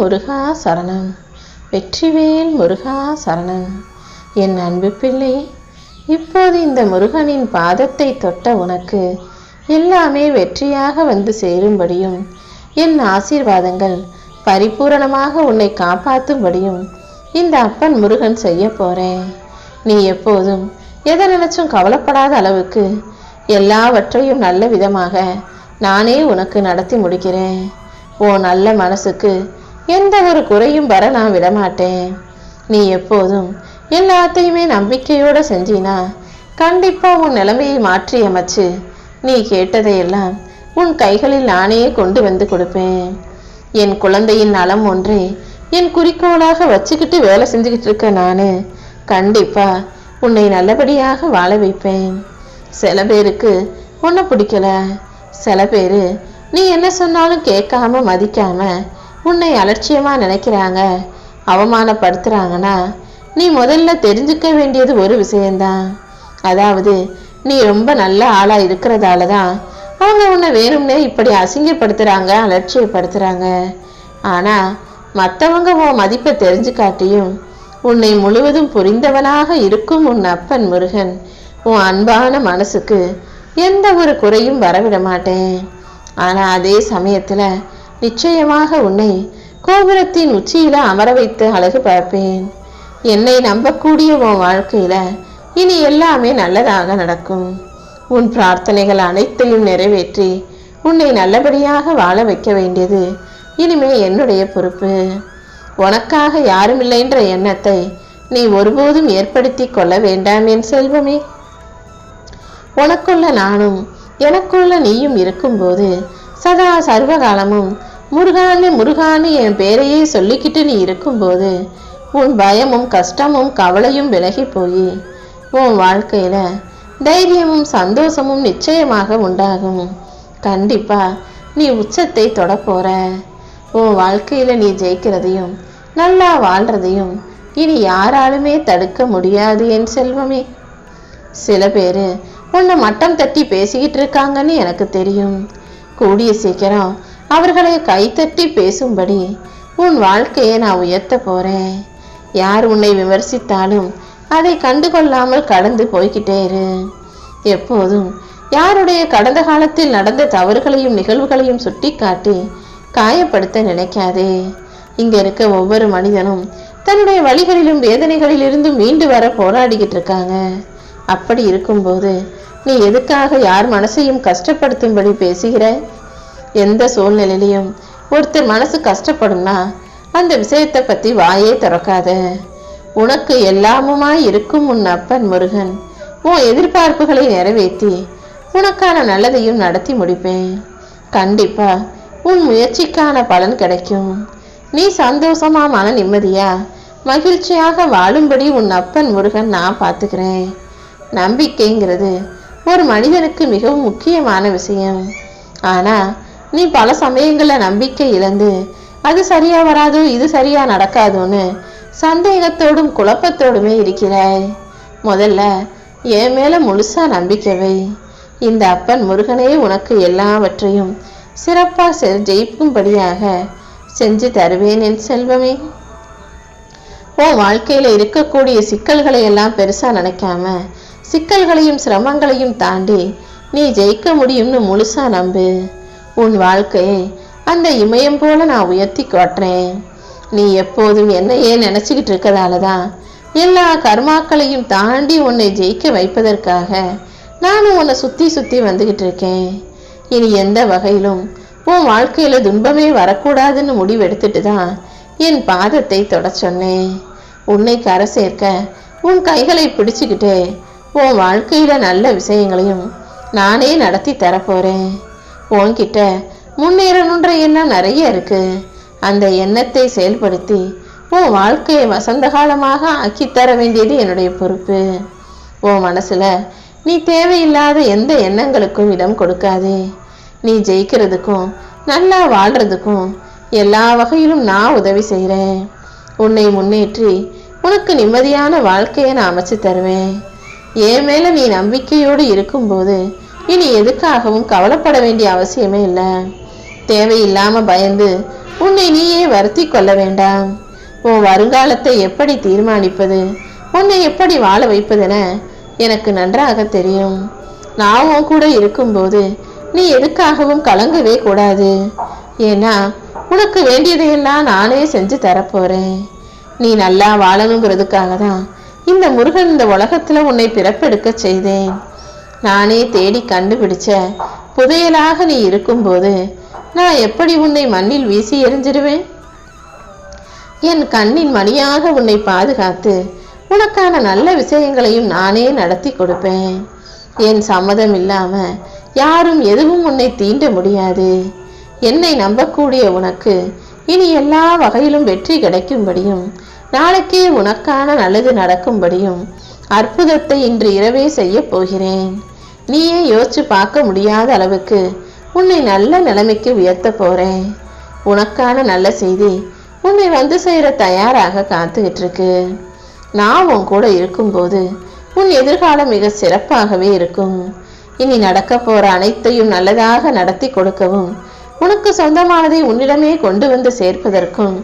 முருகா சரணம். வெற்றிவேல் முருகா சரணம். என் அன்பு பிள்ளை இப்போது இந்த முருகனின் பாதத்தை தொட்ட உனக்கு எல்லாமே வெற்றியாக வந்து சேரும்படியும் என் ஆசீர்வாதங்கள் பரிபூரணமாக உன்னை காப்பாற்றும்படியும் இந்த அப்பன் முருகன் செய்ய போறேன். நீ எப்போதும் எதை நினைச்சும் கவலைப்படாத அளவுக்கு எல்லாவற்றையும் நல்ல விதமாக நானே உனக்கு நடத்தி முடிக்கிறேன். ஓ நல்ல மனசுக்கு எந்த ஒரு குறையும் வர நான் விடமாட்டேன். நீ எப்போதும் எல்லாத்தையுமே நம்பிக்கையோட செஞ்சினா கண்டிப்பா உன் நிலைமையை மாற்றி அமைச்சு நீ கேட்டதையெல்லாம் உன் கைகளில் நானே கொண்டு வந்து கொடுப்பேன். என் குழந்தையின் நலம் ஒன்றே என் குறிக்கோளாக வச்சுக்கிட்டு வேலை செஞ்சுக்கிட்டு இருக்க நானு கண்டிப்பா உன்னை நல்லபடியாக வாழ வைப்பேன். சில பேருக்கு உன்னை பிடிக்கல. சில பேர் நீ என்ன சொன்னாலும் கேட்காம மதிக்காம உன்னை அலட்சியமாக நினைக்கிறாங்க அவமானப்படுத்துகிறாங்கன்னா நீ முதல்ல தெரிஞ்சுக்க வேண்டியது ஒரு விஷயந்தான் அதாவது நீ ரொம்ப நல்ல ஆளாக இருக்கிறதால தான் அவங்க உன்னை வேணும்னே இப்படி அசிங்கப்படுத்துகிறாங்க அலட்சியப்படுத்துகிறாங்க ஆனால் மற்றவங்க உன் மதிப்பை தெரிஞ்சுக்காட்டியும் உன்னை முழுவதும் புரிந்தவனாக இருக்கும் உன் அப்பன் முருகன் உன் அன்பான மனசுக்கு எந்த ஒரு குறையும் வரவிட மாட்டேன் ஆனால் அதே சமயத்தில் நிச்சயமாக உன்னை கோபுரத்தின் உச்சியில அமர வைத்து அழகு பார்ப்பேன். என்னை நம்பக்கூடிய உன் வாழ்க்கையில இனி எல்லாமே நல்லதாக நடக்கும். உன் பிரார்த்தனைகள் அனைத்தையும் நிறைவேற்றி உன்னை நல்லபடியாக வாழ வைக்க வேண்டியது இனிமே என்னுடைய பொறுப்பு. உனக்காக யாருமில்லைன்ற எண்ணத்தை நீ ஒருபோதும் ஏற்படுத்தி கொள்ள வேண்டாம் என் செல்வமே. உனக்குள்ள நானும் எனக்குள்ள நீயும் இருக்கும்போது சதா சர்வகாலமும் முருகானு முருகானு என் பேரையே சொல்லிக்கிட்டு நீ இருக்கும்போது உன் பயமும் கஷ்டமும் கவலையும் விலகி போய் உன் வாழ்க்கையில தைரியமும் சந்தோஷமும் நிச்சயமாக உண்டாகும். கண்டிப்பா நீ உச்சத்தை தொடப்போற. உன் வாழ்க்கையில நீ ஜெயிக்கிறதையும் நல்லா வாழ்றதையும் இனி யாராலுமே தடுக்க முடியாது என் செல்வமே. சில பேர் உன்னை மட்டம் தட்டி பேசிக்கிட்டு இருக்காங்கன்னு எனக்கு தெரியும். கூடிய சீக்கிரம் அவர்களை கைத்தட்டி பேசும்படி உன் வாழ்க்கையை நான் உயர்த்த போறேன். யார் உன்னை விமர்சித்தாலும் அதை கண்டுகொள்ளாமல் கடந்து போய்கிட்டே இரு. எப்போதும் யாருடைய கடந்த காலத்தில் நடந்த தவறுகளையும் நிகழ்வுகளையும் சுட்டிக்காட்டி காயப்படுத்த நினைக்காதே. இங்க இருக்க ஒவ்வொரு மனிதனும் தன்னுடைய வழிகளிலும் வேதனைகளிலிருந்து மீண்டு வர போராடிக்கிட்டு இருக்காங்க. அப்படி இருக்கும்போது நீ எதுக்காக யார் மனசையும் கஷ்டப்படுத்தும்படி பேசுகிற எந்த சூழ்நிலையிலையும் ஒருத்தர் மனசு கஷ்டப்படும்னா அந்த விஷயத்தை பற்றி வாயே திறக்காத. உனக்கு எல்லாமுமாய் இருக்கும் உன் அப்பன் முருகன் உன் எதிர்பார்ப்புகளை நிறைவேற்றி உனக்கான நல்லதையும் நடத்தி முடிப்பேன். கண்டிப்பா உன் முயற்சிக்கான பலன் கிடைக்கும். நீ சந்தோஷமா மன நிம்மதியா மகிழ்ச்சியாக வாழும்படி உன் அப்பன் முருகன் நான் பார்த்துக்கிறேன். நம்பிக்கைங்கிறது ஒரு மனிதனுக்கு மிகவும் முக்கியமான விஷயம். ஆனா நீ பல சமயங்களில் நம்பிக்கை இழந்து அது சரியா வராதோ இது சரியா நடக்காதோன்னு சந்தேகத்தோடும் குழப்பத்தோடுமே இருக்கிறாய். முதல்ல என் மேல முழுசா நம்பிக்கவை இந்த அப்பன் முருகனே உனக்கு எல்லாவற்றையும் சிறப்பா செ- ஜெயிக்கும்படியாக செஞ்சு தருவேன் என் செல்வமே. உன் வாழ்க்கையில இருக்கக்கூடிய சிக்கல்களை எல்லாம் பெருசா நினைக்காம சிக்கல்களையும் சிரமங்களையும் தாண்டி நீ ஜெயிக்க முடியும்னு முழுசா நம்பு. உன் வாழ்க்கையை அந்த இமயம் போல நான் உயர்த்தி காட்டுறேன். நீ எப்போதும் என்னையே நினச்சிக்கிட்டு இருக்கதால தான் எல்லா கர்மாக்களையும் தாண்டி உன்னை ஜெயிக்க வைப்பதற்காக நானும் உன்னை சுற்றி சுற்றி வந்துக்கிட்டு இருக்கேன். இனி எந்த வகையிலும் உன் வாழ்க்கையில் துன்பமே வரக்கூடாதுன்னு முடிவெடுத்துட்டு தான் என் பாதத்தை தொட சொன்னேன். உன்னை கரை சேர்க்க உன் கைகளை பிடிச்சிக்கிட்டே உன் வாழ்க்கையில் நல்ல விஷயங்களையும் நானே நடத்தி தரப்போகிறேன் உன்கிட்ட முன்னேறணுன்ற எண்ணம் நிறைய இருக்குது அந்த எண்ணத்தை செயல்படுத்தி உன் வாழ்க்கையை வசந்த காலமாக ஆக்கித் தர வேண்டியது என்னுடைய பொறுப்பு. உன் மனசில் நீ தேவையில்லாத எந்த எண்ணங்களுக்கும் இடம் கொடுக்காதே. நீ ஜெயிக்கிறதுக்கும் நல்லா வாழ்கிறதுக்கும் எல்லா வகையிலும் நான் உதவி செய்கிறேன் உன்னை முன்னேற்றி உனக்கு நிம்மதியான வாழ்க்கையை நான் அமைச்சு தருவேன். என் மேல நீ நம்பிக்கையோடு இருக்கும்போது இனி எதுக்காகவும் கவலைப்பட வேண்டிய அவசியமே இல்லை. தேவையில்லாம பயந்து உன்னை நீயே வருத்தி கொள்ள வேண்டாம். உன் வருங்காலத்தை எப்படி தீர்மானிப்பது உன்னை எப்படி வாழ வைப்பதென எனக்கு நன்றாக தெரியும். நான் உன் கூட இருக்கும்போது நீ எதுக்காகவும் கலங்கவே கூடாது. ஏன்னா உனக்கு வேண்டியதையெல்லாம் நானே செஞ்சு தரப்போறேன். நீ நல்லா வாழணுங்கிறதுக்காக தான் இந்த முருகன் இந்த உலகத்துல உன்னை பிறப்பெடுக்க செய்தேன். நானே தேடி கண்டுபிடிச்ச புதையலாக நீ இருக்கும்போது நான் எப்படி உன்னை மண்ணில் வீசி எறிஞ்சிடுவேன்? என் கண்ணின் மணியாக உன்னை பாதுகாத்து உனக்கான நல்ல விஷயங்களையும் நானே நடத்தி கொடுப்பேன். என் சம்மதம் இல்லாம யாரும் எதுவும் உன்னை தீண்ட முடியாது. என்னை நம்பக்கூடிய உனக்கு இனி எல்லா வகையிலும் வெற்றி கிடைக்கும்படியும் நாளைக்கே உனக்கான நல்லது நடக்கும்படியும் அற்புதத்தை இன்று இரவே செய்ய போகிறேன். நீயே யோசிச்சு பார்க்க முடியாத அளவுக்கு உன்னை நல்ல நிலைமைக்கு உயர்த்த போறேன். உனக்கான நல்ல செய்தி உன்னை வந்து சேர தயாராக காத்துக்கிட்டு இருக்கு நான் உன் கூட இருக்கும்போது உன் எதிர்காலம் மிக சிறப்பாகவே இருக்கும். இனி நடக்க போற அனைத்தையும் நல்லதாக நடத்தி கொடுக்கவும் உனக்கு சொந்தமானதை உன்னிடமே கொண்டு வந்து சேர்ப்பதற்கும்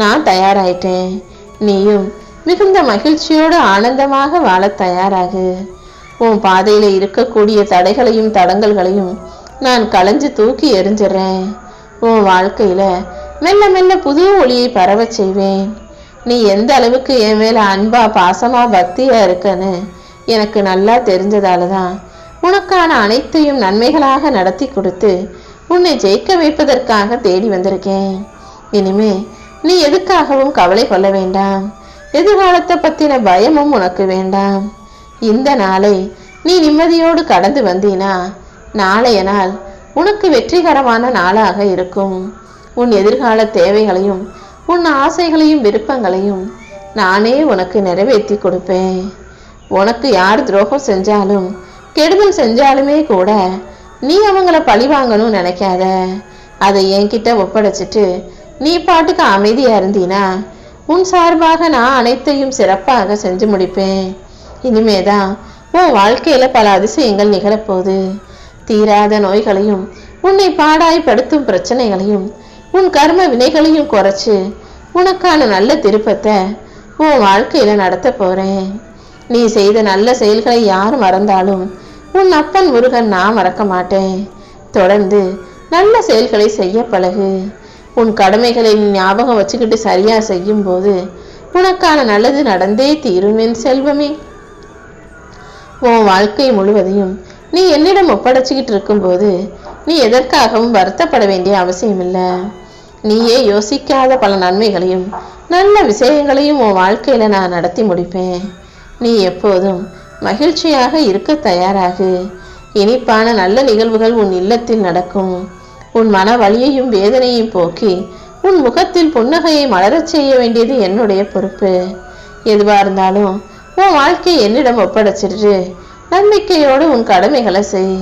நான் தயாராயிட்டேன். நீயும் மிகுந்த மகிழ்ச்சியோடு ஆனந்தமாக வாழத் தயாராகு. உன் பாதையில இருக்கக்கூடிய தடைகளையும் தடங்கல்களையும் நான் களைஞ்சு தூக்கி எறிஞ்சிடுறேன் உன் வாழ்க்கையில மெல்ல மெல்ல புது ஒளியை பரவச் செய்வேன். நீ எந்த அளவுக்கு என் மேல அன்பா பாசமா பக்தியா இருக்கன்னு எனக்கு நல்லா தெரிஞ்சதால தான் உனக்கான அனைத்தையும் நன்மைகளாக நடத்தி கொடுத்து உன்னை ஜெயிக்க வைப்பதற்காக தேடி வந்திருக்கேன். இனிமே நீ எதுக்காகவும் கவலை கொள்ள வேண்டாம். எதிர்காலத்தை பத்தின பயமும் உனக்கு வேண்டாம். இந்த நாளை நீ நிம்மதியோடு கடந்து வந்தீனா? நாளைய நாள் உனக்கு வெற்றிகரமான நாளாக இருக்கும். உன் எதிர்கால தேவைகளையும் உன் ஆசைகளையும் விருப்பங்களையும் நானே உனக்கு நிறைவேற்றி கொடுப்பேன். உனக்கு யார் துரோகம் செஞ்சாலும் கெடுதல் செஞ்சாலுமே கூட நீ அவங்கள பழி வாங்கணும்னு நினைக்காத. அதை என்கிட்ட ஒப்படைச்சிட்டு நீ பாட்டுக்கு அமைதியா இருந்தீனா? உன் சார்பாக நான் அனைத்தையும் சிறப்பாக செஞ்சு முடிப்பேன். இனிமேதான் உன் வாழ்க்கையில பல அதிசயங்கள் நிகழப்போகுது. தீராத நோய்களையும் உன்னை பாடாய்படுத்தும் பிரச்சனைகளையும் உன் கர்ம வினைகளையும் குறைச்சு உனக்கான நல்ல திருப்பத்தை உன் வாழ்க்கையில நடத்த போறேன். நீ செய்த நல்ல செயல்களை யார் மறந்தாலும் உன் அப்பன் முருகன் நான் மறக்க மாட்டேன். தொடர்ந்து நல்ல செயல்களை செய்ய பழகு. உன் கடமைகளை நீ ஞாபகம் வச்சுக்கிட்டு சரியா செய்யும் போது உனக்கான நல்லது நடந்தே தீரும் என் செல்வமே. உன் வாழ்க்கை முழுவதையும் நீ என்னிடம் ஒப்படைச்சிக்கிட்டு இருக்கும்போது நீ எதற்காகவும் வருத்தப்பட வேண்டிய அவசியம் இல்லை நீயே யோசிக்காத பல நன்மைகளையும் நல்ல விஷயங்களையும் உன் வாழ்க்கையில நான் நடத்தி முடிப்பேன். நீ எப்போதும் மகிழ்ச்சியாக இருக்க தயாராகு. இனிப்பான நல்ல நிகழ்வுகள் உன் இல்லத்தில் நடக்கும். உன் மன வலியையும் வேதனையும் போக்கி உன் முகத்தில் புன்னகையை மலரச் செய்ய வேண்டியது என்னுடைய பொறுப்பு. எதுவாக இருந்தாலும் உன் வாழ்க்கையை என்னிடம் ஒப்படைச்சிடு நம்பிக்கையோடு உன் கடமைகளை செய்.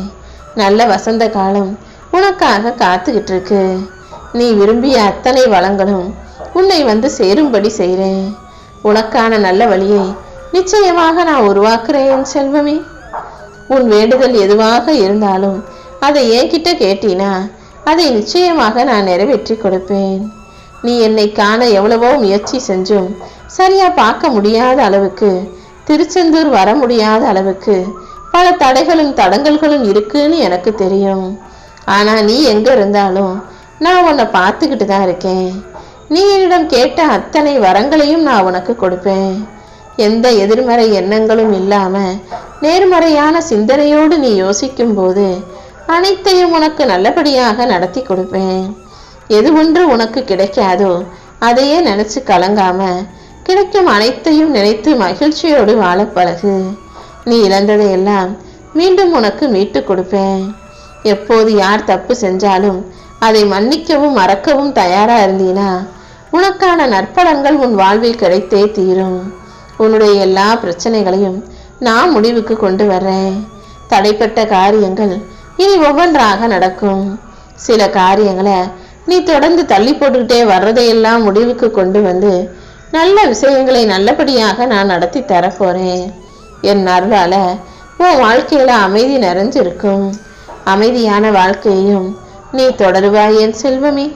நல்ல வசந்த காலம் உனக்காக காத்துக்கிட்டு இருக்கு நீ விரும்பிய அத்தனை வளங்களும் உன்னை வந்து சேரும்படி செய்கிறேன் உனக்கான நல்ல வழியை நிச்சயமாக நான் உருவாக்குறேன் என் செல்வமே. உன் வேண்டுதல் எதுவாக இருந்தாலும் அதை என்கிட்ட கேட்டினா அதை நிச்சயமாக நான் நிறைவேற்றி கொடுப்பேன். நீ என்னை காண எவ்வளவோ முயற்சி செஞ்சும். சரியா பார்க்க முடியாத அளவுக்கு திருச்செந்தூர் வர முடியாத அளவுக்கு பல தடைகளும் தடங்கல்களும் இருக்குன்னு எனக்கு தெரியும். ஆனா நீ எங்க இருந்தாலும் நான் உன்னை பார்த்துக்கிட்டு தான் இருக்கேன். நீ என்னிடம் கேட்ட அத்தனை வரங்களையும் நான் உனக்கு கொடுப்பேன். எந்த எதிர்மறை எண்ணங்களும் இல்லாம நேர்மறையான சிந்தனையோடு நீ யோசிக்கும் போது அனைத்தையும் உனக்கு நல்லபடியாக நடத்தி கொடுப்பேன். எது ஒன்று உனக்கு கிடைக்காதோ அதையே நினைச்சு கலங்காம கிடைக்கும் அனைத்தையும் நினைத்து மகிழ்ச்சியோடு வாழ பழகு. நீ இழந்ததையெல்லாம் மீண்டும் உனக்கு மீட்டு கொடுப்பேன். எப்போது யார் தப்பு செஞ்சாலும் அதை மன்னிக்கவும் மறக்கவும் தயாரா இருந்தீனா உனக்கான நற்பலன்கள் உன் வாழ்வில் கிடைத்தே தீரும். உன்னுடைய எல்லா பிரச்சனைகளையும் நான் முடிவுக்கு கொண்டு வர்றேன். தடைப்பட்ட காரியங்கள் இனி ஒவ்வொன்றாக நடக்கும். சில காரியங்களை நீ தொடர்ந்து தள்ளி போட்டுக்கிட்டே வர்றதையெல்லாம் முடிவுக்கு கொண்டு வந்து நல்ல விஷயங்களை நல்லபடியாக நான் நடத்தி தரப்போறேன். என் அருளால உன் வாழ்க்கையில அமைதி நிறைஞ்சிருக்கும். அமைதியான வாழ்க்கையையும் நீ தொடருவாய் என் செல்வமே.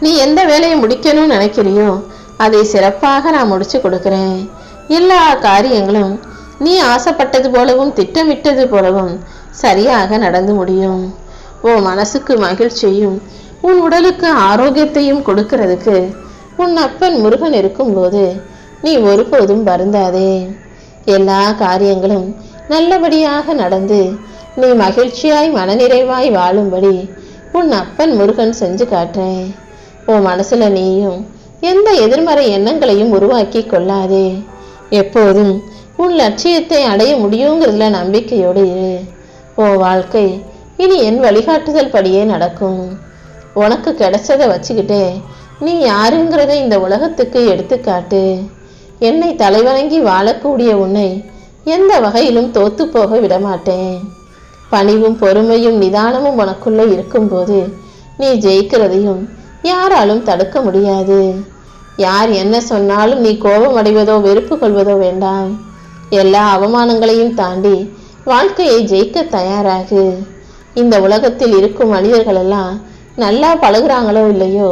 நீ எந்த வேலையை முடிக்கணும்னு நினைக்கிறியோ அதை சிறப்பாக நான் முடிச்சு கொடுக்கிறேன். எல்லா காரியங்களும் நீ ஆசைப்பட்டது போலவும் திட்டமிட்டது போலவும் சரியாக நடந்து முடியும். உன் மனசுக்கு மகிழ்ச்சியும் உன் உடலுக்கு ஆரோக்கியத்தையும் கொடுக்கிறதுக்கு உன் அப்பன் முருகன் இருக்கும்போது நீ ஒருபோதும் வருந்தாதே. எல்லா காரியங்களும் நல்லபடியாக நடந்து நீ மகிழ்ச்சியாய் மனநிறைவாய் வாழும்படி உன் அப்பன் முருகன் செஞ்சு காட்டுறேன் உன் மனசுல நீயும் எந்த எதிர்மறை எண்ணங்களையும் உருவாக்கி கொள்ளாதே. எப்போதும் உன் லட்சியத்தை அடைய முடியுங்கிறதுல நம்பிக்கையோடு இரு. உன் வாழ்க்கை இனி என் வழிகாட்டுதல் படியே நடக்கும். உனக்கு கிடைச்சதை வச்சுக்கிட்டே நீ யாருங்கிறத இந்த உலகத்துக்கு எடுத்துக்காட்டு. என்னை தலைவணங்கி வாழக்கூடிய உன்னை எந்த வகையிலும் தோத்து போக விடமாட்டேன். பணிவும் பொறுமையும் நிதானமும் உனக்குள்ளே இருக்கும்போது நீ ஜெயிக்கிறதையும் யாராலும் தடுக்க முடியாது. யார் என்ன சொன்னாலும் நீ கோபம் அடைவதோ வெறுப்பு கொள்வதோ வேண்டாம். எல்லா அவமானங்களையும் தாண்டி வாழ்க்கையை ஜெயிக்க தயாராகு. இந்த உலகத்தில் இருக்கும் மனிதர்கள் எல்லாம் நல்லா பழகுறாங்களோ இல்லையோ?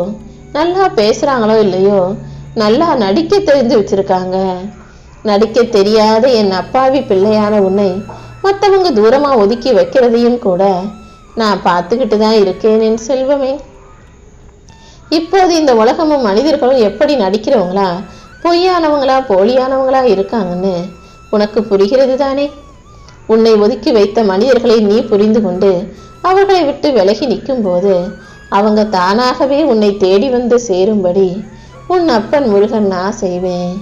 நல்லா பேசுறாங்களோ இல்லையோ? நல்லா நடிக்க தெரிஞ்சு வச்சிருக்காங்க. நடிக்க தெரியாத என் அப்பாவி பிள்ளையான உன்னை மற்றவங்க தூரமாக ஒதுக்கி வைக்கிறதையும் கூட நான் பார்த்துக்கிட்டு தான் இருக்கேன் என் செல்வமே. இப்போது இந்த உலகமும் மனிதர்களும் எப்படி நடிக்கிறவங்களா? பொய்யானவங்களா போலியானவங்களா இருக்காங்கன்னு உனக்கு புரிகிறது தானே உன்னை ஒதுக்கி வைத்த மனிதர்களை நீ புரிந்து கொண்டு அவர்களை விட்டு விலகி நிற்கும்போது அவங்க தானாகவே உன்னை தேடி வந்து சேரும்படி உன் அப்பன் முருகன் நான் செய்வேன்.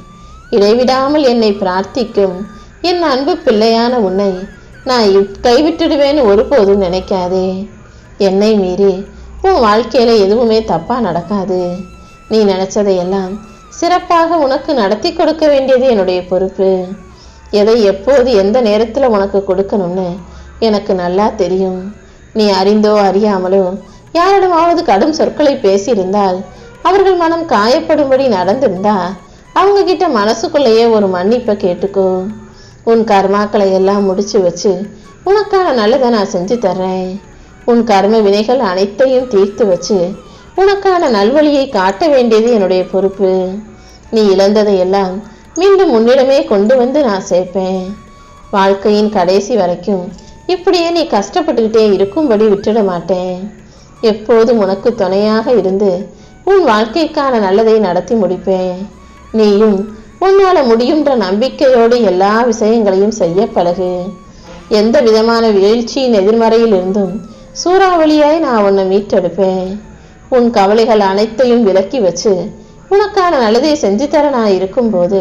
இடைவிடாமல் என்னை பிரார்த்திக்கும் என் அன்பு பிள்ளையான உன்னை நான் கைவிட்டுடுவேன்னு ஒருபோதும் நினைக்காதே. என்னை மீறி உன் வாழ்க்கையில் எதுவுமே தப்பாக நடக்காது. நீ நினைச்சதையெல்லாம் சிறப்பாக உனக்கு நடத்தி கொடுக்க வேண்டியது என்னுடைய பொறுப்பு. எதை எப்போது எந்த நேரத்தில் உனக்கு கொடுக்கணும்னு எனக்கு நல்லா தெரியும். நீ அறிந்தோ அறியாமலோ யாரிடமாவது கடும் சொற்களை பேசியிருந்தால் அவர்கள் மனம் காயப்படும்படி நடந்திருந்தா அவங்க கிட்ட மனசுக்குள்ளேயே ஒரு மன்னிப்பை கேட்டுக்கோ. உன் கர்மாக்களை எல்லாம் முடிச்சு வச்சு உனக்கான நல்லதை நான் செஞ்சு தர்றேன். உன் கர்ம வினைகள் அனைத்தையும் தீர்த்து வச்சு உனக்கான நல்வழியை காட்ட வேண்டியது என்னுடைய பொறுப்பு. நீ இழந்ததை எல்லாம் மீண்டும் உன்னிடமே கொண்டு வந்து நான் சேர்ப்பேன். வாழ்க்கையின் கடைசி வரைக்கும் இப்படியே நீ கஷ்டப்பட்டுக்கிட்டே இருக்கும்படி விட்டுட மாட்டேன். எப்போதும் உனக்கு துணையாக இருந்து உன் வாழ்க்கைக்கான நல்லதை நடத்தி முடிப்பேன். நீயும் உன்னால் முடியுன்ற நம்பிக்கையோடு எல்லா விஷயங்களையும் செய்ய பழகு. எந்த விதமான வீழ்ச்சியின் எதிர்மறையில் இருந்தும் சூறாவளியாய் நான் உன்னை மீட்டெடுப்பேன். உன் கவலைகள் அனைத்தையும் விலக்கி வச்சு உனக்கான நல்லதை செஞ்சு தர நான் இருக்கும்போது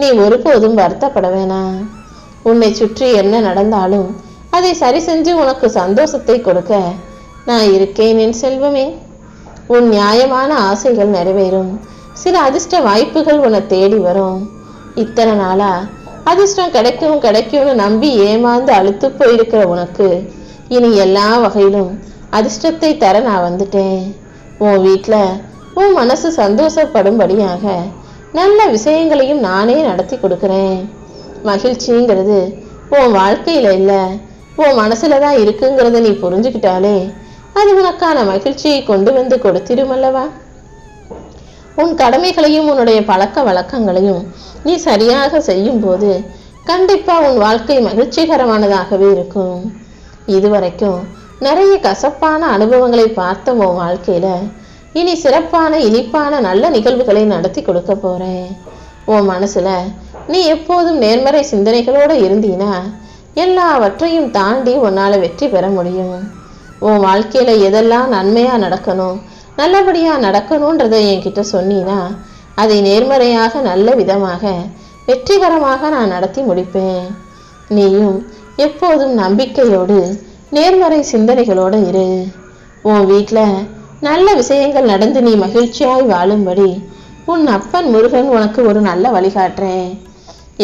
நீ ஒருபோதும் வருத்தப்பட வேணாம் உன்னை சுற்றி என்ன நடந்தாலும் அதை சரி செஞ்சு உனக்கு சந்தோஷத்தை கொடுக்க நான் இருக்கேன் என் செல்வமே. உன் நியாயமான ஆசைகள் நிறைவேறும். சில அதிர்ஷ்ட வாய்ப்புகள் உன்னை தேடி வரும். இத்தனை நாளா அதிர்ஷ்டம் கிடைக்கும் கிடைக்கும்னு நம்பி ஏமாந்து அழுத்து போயிருக்கிற உனக்கு இனி எல்லா வகையிலும் அதிர்ஷ்டத்தை தர நான் வந்துட்டேன். உன் வீட்டில் உன் மனசு சந்தோஷப்படும்படியாக நல்ல விஷயங்களையும் நானே நடத்தி கொடுக்குறேன். மகிழ்ச்சிங்கிறது உன் வாழ்க்கையில் இல்லை. உன் மனசில் தான் இருக்குங்கிறத நீ புரிஞ்சுக்கிட்டாலே அது உனக்கான மகிழ்ச்சியை கொண்டு வந்து கொடுத்திருமல்லவா உன் கடமைகளையும் உன்னுடைய பழக்க வழக்கங்களையும் நீ சரியாக செய்யும் போது கண்டிப்பாக உன் வாழ்க்கை மகிழ்ச்சிகரமானதாகவே இருக்கும். இதுவரைக்கும் நிறைய கசப்பான அனுபவங்களை பார்த்த உன் வாழ்க்கையில் இனி சிறப்பான இனிப்பான நல்ல நிகழ்வுகளை நடத்தி கொடுக்க போறேன். உன் மனசுல நீ எப்போதும் நேர்மறை சிந்தனைகளோடு இருந்தீனா எல்லாவற்றையும் தாண்டி உன்னால் வெற்றி பெற முடியும். உன் வாழ்க்கையில் எதெல்லாம் நன்மையாக நடக்கணும் நல்லபடியாக நடக்கணுன்றதை என்கிட்ட சொன்னீனா அதை நேர்மறையாக நல்ல விதமாக வெற்றிகரமாக நான் நடத்தி முடிப்பேன். நீயும் எப்போதும் நம்பிக்கையோடு நேர்மறை சிந்தனைகளோடு இரு. உன் வீட்டில் நல்ல விஷயங்கள் நடந்து நீ மகிழ்ச்சியாய் வாழும்படி உன் அப்பன் முருகன் உனக்கு ஒரு நல்ல வழிகாட்டுறேன்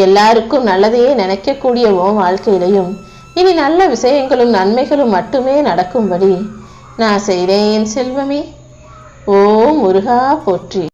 எல்லாருக்கும் நல்லதையே நினைக்கக்கூடிய உன் வாழ்க்கையிலையும் இனி நல்ல விஷயங்களும் நன்மைகளும் மட்டுமே நடக்கும்படி நான் செய்கிறேன் செல்வமே. ஓ முருகா போற்றி.